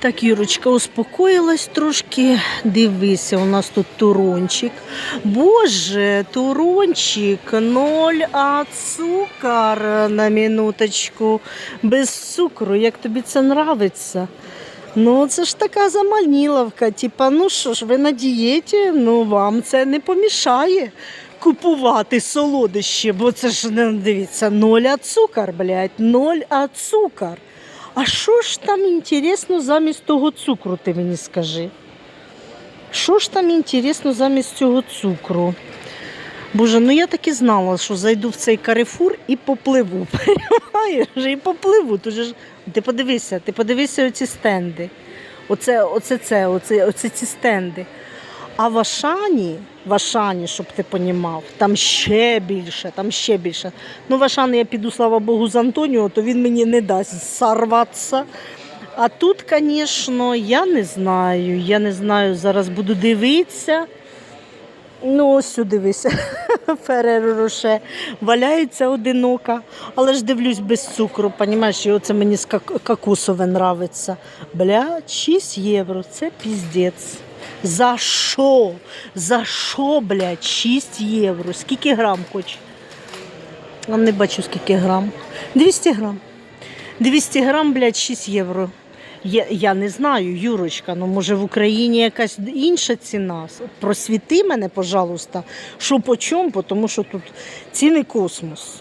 Так, Юрочка, успокоїлась трошки. Дивися, у нас тут турончик. Боже, турончик, ноль, а цукор на минуточку. Без цукру, як тобі це нравиться? Ну, це ж така заманіловка. Типа, ну що ж, ви на дієті, ну вам це не помішає купувати солодощі, бо це ж не дивіться, ноль а цукор, блядь, ноль а цукор. А що ж там інтересно замість того цукру, ти мені скажи? Що ж там інтересно замість цього цукру? Боже, ну я так і знала, що зайду в цей карифур і попливу. І попливу. Тут ж... Ти подивися, ти подивися оці стенди. Оце, оце, це, оце, оце ці стенди. А в Ашані, в Ашані, щоб ти понімав, там ще більше, там ще більше. Ну, в Ашан я піду, слава Богу, з Антоніо, то він мені не дасть сорватися. А тут, звісно, я не знаю. Я не знаю, зараз буду дивитися. Ну, ось дивися, Фереро Роше валяється одинока, але ж дивлюсь без цукру, понімаєш, і оце мені з как- кокосове нравиться. Бля, 6 євро, це піздець. За що? За що, блядь, 6 євро? Скільки грам хоч? А не бачу, скільки грам. 200 грам. 200 грам, блядь, 6 євро. Я, я не знаю, Юрочка, ну може в Україні якась інша ціна. Просвіти мене, пожалуйста, що по чому, тому що тут ціни космос.